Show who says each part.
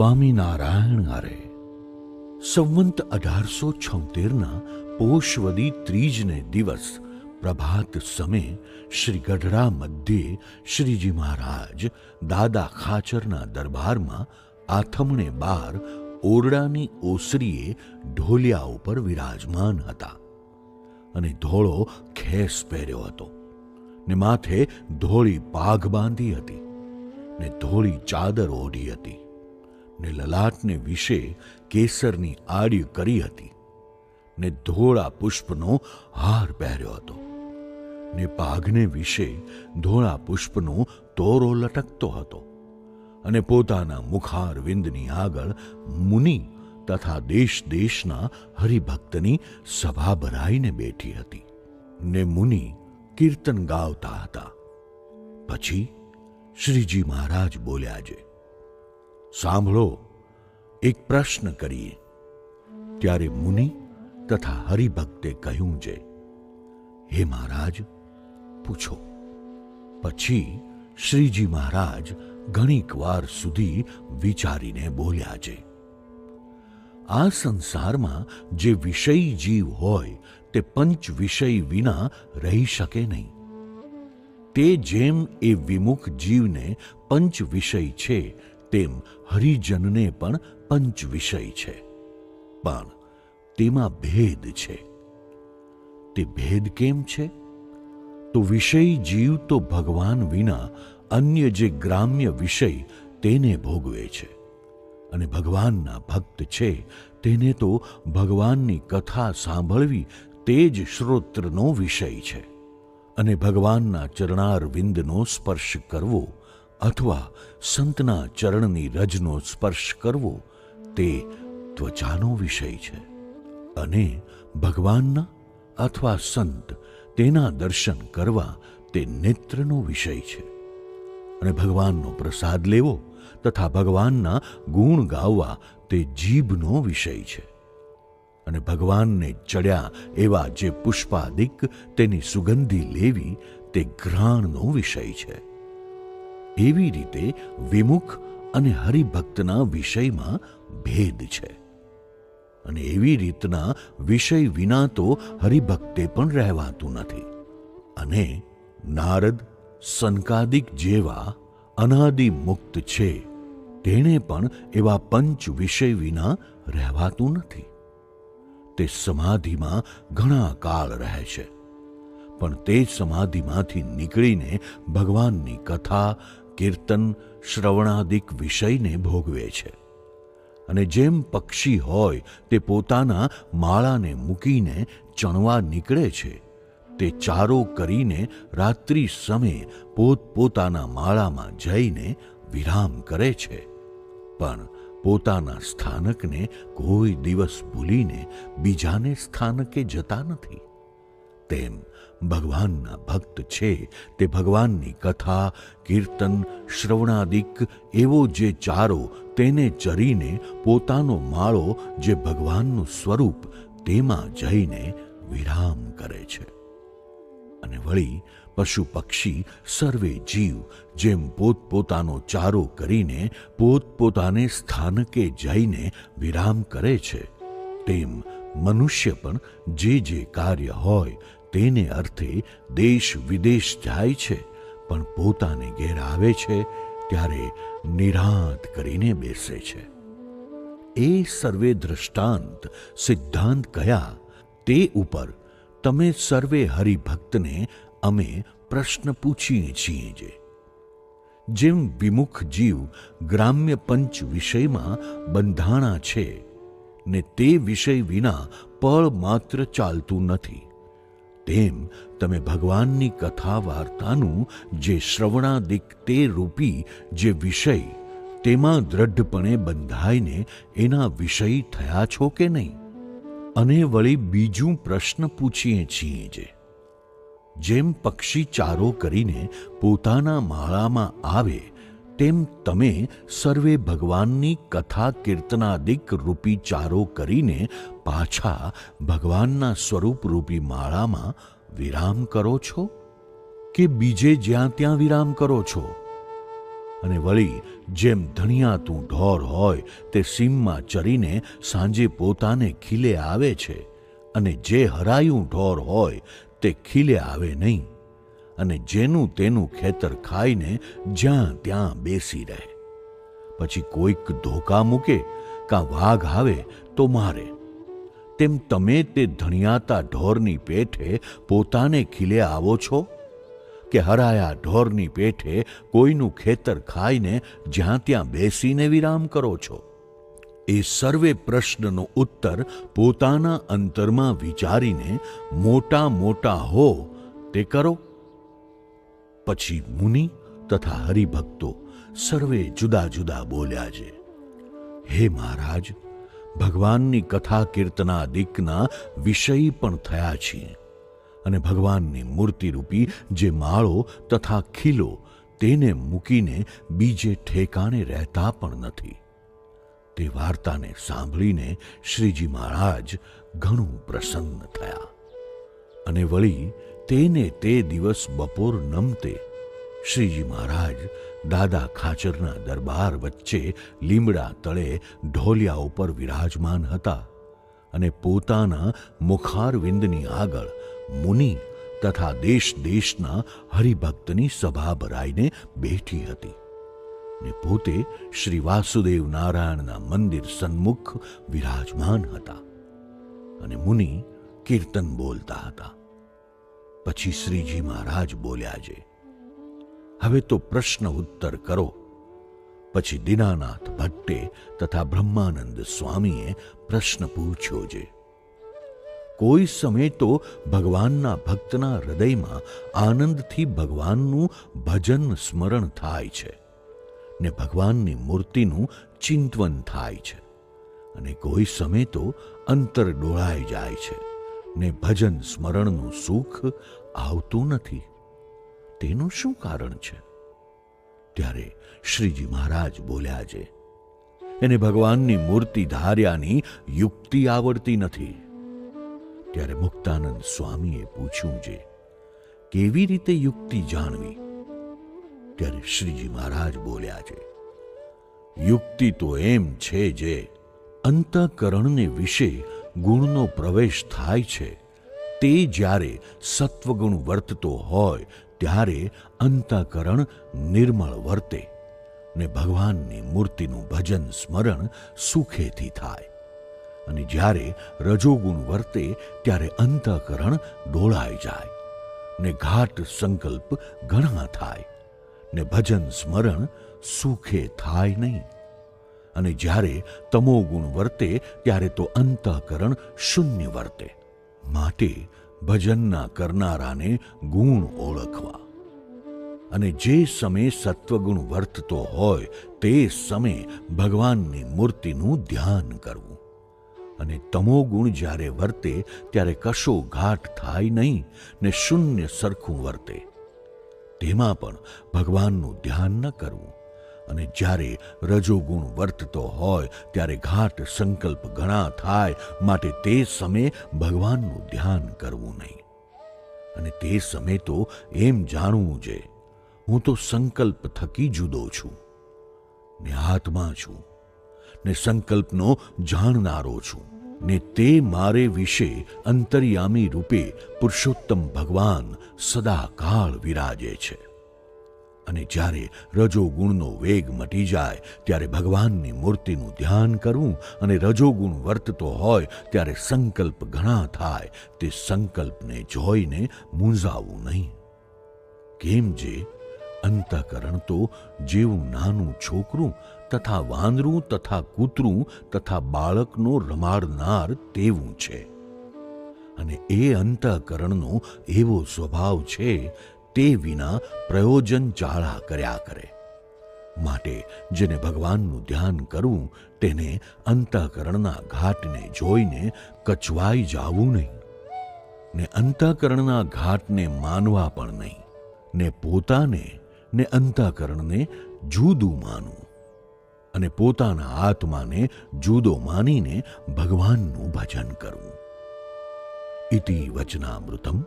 Speaker 1: સ્વામિનારાયણ આરે સંવંત અઢારસો છોતેરના પોષવદી ત્રીજને દિવસ પ્રભાત સમયે શ્રી ગઢડા મધ્યે શ્રીજી મહારાજ દાદા ખાચરના દરબારમાં આથમણે બાર ઓરડાની ઓસરીએ ઢોલિયા ઉપર વિરાજમાન હતા અને ધોળો ખેસ પહેર્યો હતો ને માથે ધોળી પાઘ બાંધી હતી ને ધોળી ચાદર ઓઢી હતી. ને લલાટને વિશે કેસરની આડી કરી હતી ને ધોળા પુષ્પનો હાર પહેર્યો હતો ને પાઘને વિશે ધોળા પુષ્પનો તોરો લટકતો હતો અને પોતાના મુખાર વિંદની આગળ મુનિ તથા દેશ દેશના હરિભક્તની સભા ભરાઈને બેઠી હતી ને મુનિ કીર્તન ગાવતા હતા. પછી શ્રીજી મહારાજ બોલ્યા છે સાંભળો, એક પ્રશ્ન કરીએ. ત્યારે મુનિ તથા હરિભક્તે કહ્યું છે હે મહારાજ, પૂછો. પછી શ્રીજી મહારાજ ઘણીક વાર સુધી વિચારીને બોલ્યા છે આ સંસારમાં જે વિષય જીવ હોય, તે પંચ વિષય વિના રહી શકે નહીં. તે જેમ એ વિમુખ જીવને પંચ વિષય છે તેમ હરિજનને પણ પંચ વિષય છે. પણ તેમાં ભેદ છે. તે ભેદ કેમ છે? તો વિષય જીવ તો ભગવાન વિના અન્ય જે ગ્રામ્ય વિષય તેને ભોગવે છે. અને ભગવાનના ભક્ત છે તેને તો ભગવાનની કથા સાંભળવી તે જ શ્રોત્રનો વિષય છે. અને ભગવાનના ચરણાર વિંદનો સ્પર્શ કરવો અથવા સંતના ચરણની રજનો સ્પર્શ કરવો તે ત્વચાનો વિષય છે. અને ભગવાનના અથવા સંત તેના દર્શન કરવા તે નેત્રનો વિષય છે. અને ભગવાનનો પ્રસાદ લેવો તથા ભગવાનના ગુણ ગાવવા તે જીભનો વિષય છે. અને ભગવાનને ચડ્યા એવા જે પુષ્પાદિક તેની સુગંધી લેવી તે ઘ્રાણનો વિષય છે. એવી રીતે વિમુખ અને હરિભક્તના વિષયમાં ભેદ છે. અને એવી રીતના વિષય વિના તો હરિભક્તે પણ રહેવાતું નથી. અને નારદ સનકાદિક જેવા અનાદિ મુક્ત છે, તેણે પણ એવા પંચ વિષય વિના રહેવાતું નથી. તે સમાધિમાં ઘણા કાળ રહે છે. પણ તે સમાધિમાંથી નીકળીને ભગવાનની કથા કીર્તન શ્રવણાદિક વિષયને ભોગવે છે. અને જેમ પક્ષી હોય, તે પોતાના માળાને મૂકીને ચણવા નીકળે છે, તે ચારો કરીને રાત્રિ સમયે પોતપોતાના માળામાં જઈને વિરામ કરે છે. પણ પોતાના સ્થાનકને કોઈ દિવસ ભૂલીને બીજાને સ્થાનકે જતા નથી. તેમ ભગવાનના ભક્ત છે તે ભગવાનની કથા, કીર્તન, શ્રવણાદિક, એવો જે ચારો તેને ચરીને પોતાનો માળો જે ભગવાનનું સ્વરૂપ તેમાં જઈને વિરામ કરે છે. અને વળી પશુ પક્ષી સર્વે જીવ જેમ પોતપોતાનો ચારો કરીને પોતપોતાને સ્થાનકે જઈને વિરામ કરે છે, તેમ મનુષ્ય પણ જે જે કાર્ય હોય તેને અર્થે દેશ વિદેશ જાય છે, પણ પોતાને ઘેર આવે છે ત્યારે નિરાંત કરીને બેસે છે. એ સર્વે દ્રષ્ટાંત સિદ્ધાંત કયા, તે ઉપર તમે સર્વે હરિભક્તને અમે પ્રશ્ન પૂછીએ છીએ જે. જેમ વિમુખ જીવ ગ્રામ્ય પંચ વિષયમાં બંધાણા છે, ને તે વિષય વિના પળ માત્ર ચાલતું નથી. તેમ તમે ભગવાનની કથા વાર્તાનું જે શ્રવણાદિક તે રૂપી જે વિષય તેમાં દ્રઢપણે બંધાઈને એના વિષય થયા છો કે નહીં? અને વળી બીજું પ્રશ્ન પૂછીએ છીએ જે. જેમ પક્ષી ચારો કરીને પોતાના માળામાં આવે તેમ તમે સર્વે ભગવાનની કથા કીર્તનાદિક રૂપી ચારો કરીને પાછા ભગવાનના સ્વરૂપ રૂપી માળામાં વિરામ કરો છો? કે બીજે જ્યાં ત્યાં વિરામ કરો છો? અને વળી, જેમ ધણિયાતું ઢોર હોય, તે સીમમાં ચરીને સાંજે પોતાને ખીલે આવે છે, અને જે હરાયું ઢોર હોય, તે ખીલે આવે નહીં. અને જેનું તેનું ખેતર ખાઈને જ્યાં ત્યાં બેસી રહે. પછી કોઈક ધોકા મૂકે, કાં વાઘ આવે તો મારે. તેમ તમે તે ધણિયાતા ઢોરની પેઠે પોતાને ખીલે આવો છો? કે હરાયા ઢોરની પેઠે કોઈનું ખેતર ખાઈને જ્યાં ત્યાં બેસીને વિરામ કરો છો? એ સર્વે પ્રશ્નનો ઉત્તર પોતાના અંતરમાં વિચારીને મોટા મોટા હો તે કરો. પછી મુનિ તથા હરિભક્તો સર્વે જુદા જુદા બોલ્યા છે, હે મહારાજ, ભગવાનની કથા કીર્તના દીકના વિષય પણ થયા છીએ અને ભગવાનની મૂર્તિરૂપી જે માળો તથા ખીલો તેને મૂકીને બીજે ઠેકાણે રહેતા પણ નથી. તે વાર્તાને સાંભળીને શ્રીજી મહારાજ ઘણું પ્રસન્ન થયા અને વળી તેને તે દિવસ બપોર નમતે. શ્રીજી મહારાજ દાદા ખાચરના દરબાર વચ્ચે લીમડા તળે ઢોલિયા ઉપર વિરાજમાન હતા અને પોતાના મુખારવિંદની આગળ મુનિ તથા દેશ દેશના હરિભક્તની સભા ભરાઈને બેઠી હતી ને પોતે શ્રી વાસુદેવ નારાયણના મંદિર સન્મુખ વિરાજમાન હતા અને મુનિ કીર્તન બોલતા હતા. પછી શ્રીજી મહારાજ બોલ્યા છે, હવે તો પ્રશ્ન ઉત્તર કરો. પછી દીનાનાથ ભટ્ટે તથા બ્રહ્માનંદ સ્વામીએ પ્રશ્ન પૂછ્યો છે, કોઈ સમય તો ભગવાનના ભક્તના હૃદયમાં આનંદથી ભગવાનનું ભજન સ્મરણ થાય છે ને ભગવાનની મૂર્તિનું ચિંતવન થાય છે અને કોઈ સમય તો અંતર ડોળાઈ જાય છે. ને ભજન સ્મરણનું સુખ આવતું નથી. તેનું શું કારણ છે? ત્યારે શ્રીજી મહારાજ બોલ્યા છે, એને ભગવાનની મૂર્તિ ધાર્યાની યુક્તિ આવડતી નથી. ત્યારે મુક્તાનંદ સ્વામીએ પૂછ્યું છે, કેવી રીતે યુક્તિ જાણવી? ત્યારે શ્રીજી મહારાજ બોલ્યા છે, યુક્તિ તો એમ છે જે અંતઃકરણને વિશે ગુણનો પ્રવેશ થાય છે. તે જ્યારે સત્વગુણ વર્તતો હોય, ત્યારે અંતઃકરણ નિર્મળ વર્તે ને ભગવાનની મૂર્તિનું ભજન સ્મરણ સુખેથી થાય. અને જ્યારે રજોગુણ વર્તે, ત્યારે અંતઃકરણ ડોળાઈ જાય ને ઘાટ સંકલ્પ ઘણા થાય ને ભજન સ્મરણ સુખે થાય નહીં. અને જ્યારે તમોગુણ વર્તે, ત્યારે તો અંતઃકરણ શૂન્ય વર્તે. માટે ભજનના કરનારાને ગુણ ઓળખવા. અને જે સમયે સત્વગુણ વર્તતો હોય, તે સમયે ભગવાનની મૂર્તિનું ધ્યાન કરવું. અને તમોગુણ જ્યારે વર્તે, ત્યારે કશો ઘાટ થાય નહીં, ને શૂન્ય સરખું વર્તે. તેમાં પણ ભગવાનનું ધ્યાન ન કરવું. અને જ્યારે રજોગુણ વર્તતો હોય, ત્યારે ઘાટ સંકલ્પ ઘણા થાય, માટે તે સમયે ભગવાનનું ધ્યાન કરવું નહીં. અને તે સમયે તો એમ જાણવું છે, હું તો સંકલ્પ થકી જુદો છું, ને આત્મા છું, ને સંકલ્પનો જાણનારો છું, ને તે મારે વિશે અંતર્યામી રૂપે પુરુષોત્તમ ભગવાન સદાકાળ વિરાજે છે. અને જ્યારે રજોગુણનો વેગ મટી જાય, ત્યારે ભગવાનની મૂર્તિનું ધ્યાન કરવું અને રજોગુણ વર્તતો હોય, ત્યારે સંકલ્પ ઘણા થાય. તે સંકલ્પને જોઈને મૂંઝાવું નહીં. કેમ જે? અંતઃકરણ તો જેવું નાનું છોકરું તથા વાંદરું તથા કૂતરું તથા બાળકનો રમાડનાર તેવું છે. અને એ અંતઃકરણનો એવો સ્વભાવ છે તે વિના પ્રયોજન ચાળા કર્યા કરે. માટે જેને ભગવાનનું ધ્યાન કરવું, તેને અંતઃકરણના ઘાટને જોઈને કચવાઈ જાવું નહીં, ને અંતઃકરણના ઘાટને માનવા પણ નહીં, ને પોતાને, ને અંતઃકરણને જુદું માનવું, અને પોતાના આત્માને જુદો માનીને ભગવાનનું ભજન કરવું. ઇતિ વચનામૃતમ.